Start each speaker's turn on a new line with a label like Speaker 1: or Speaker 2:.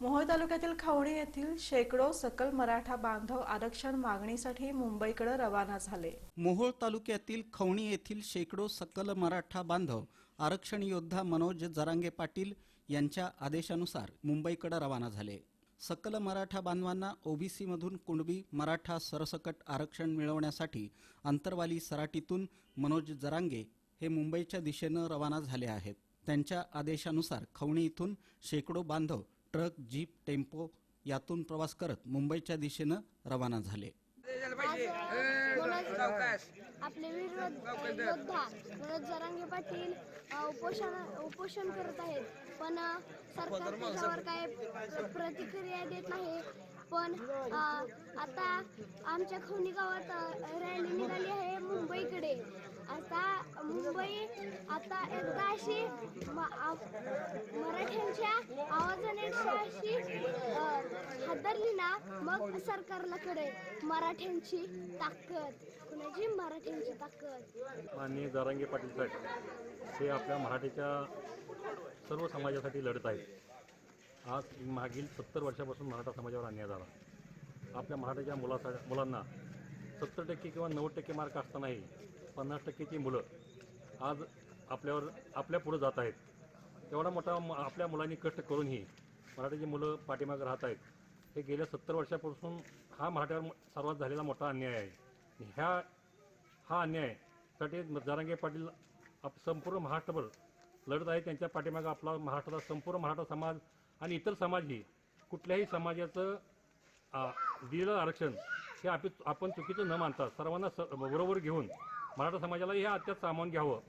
Speaker 1: मोहोळ तालुक्यातील खवणी येथील शेकडो सकल मराठा बांधव आरक्षण मागणीसाठी मुंबईकडे रवाना झाले.
Speaker 2: मोहोळ तालुक्यातील खवणी येथील शेकडो सकल मराठा बांधव आरक्षण योद्धा मनोज जरांगे पाटील यांच्या आदेशानुसार मुंबईकडे रवाना झाले. सकल मराठा बांधवांना ओबीसीमधून कुणबी मराठा सरसकट आरक्षण मिळवण्यासाठी अंतरवाली सराटीतून मनोज जरांगे हे मुंबईच्या दिशेनं रवाना झाले आहेत. त्यांच्या आदेशानुसार खवणी इथून शेकडो बांधव ट्रक जीप टेम्पो यातून प्रवास करत मुंबईच्या दिशेनं रवाना झाले.
Speaker 3: आपले वीर योद्धा मनोज जरांगे पाटील उपोषण उपोषण करत आहेत. पण सरकार त्याच्यावर काय प्रतिक्रिया देत नाही. पण आता आमच्या खवणी गावात रॅली निघाली आहे मुंबईकडे. आता मुंबई आता एकदा अशी आवाजाने हादरली ना मग सरकारला मराठ्यांची ताकद. कुणाची? मराठ्यांची ताकद.
Speaker 4: माननीय जरांगे पाटील साहेब हे आपल्या मराठीच्या सर्व समाजासाठी लढत आहेत. आज मागील सत्तर वर्षापासून मराठा समाजावर अन्याय झाला. आपल्या मराठीच्या मुलासा मुलांना सत्तर टक्के किंवा नव्वद टक्के मार्क असतानाही पन्नास टक्केची मुलं आज आपल्यावर आपल्या पुढं जात आहेत. एवढा मोठा म- आपल्या मुलांनी कष्ट करूनही मराठीची मुलं पाठीमागं राहत आहेत. हे गेल्या सत्तर वर्षापासून हा मराठ्यावर सर्वात झालेला मोठा अन्याय आहे. ह्या हा अन्यायसाठी जारांगे पाटील आप संपूर्ण महाराष्ट्रभर लढत आहे. त्यांच्या पाठीमागं आपला महाराष्ट्राचा संपूर्ण मराठा समाज आणि इतर समाजही कुठल्याही समाजाचं दिलेलं आरक्षण हे आप आपण चुकीचं न मानता सर्वांना स बरोबर घेऊन मराठा समाजाला हे अत्यात सामावून घ्यावं.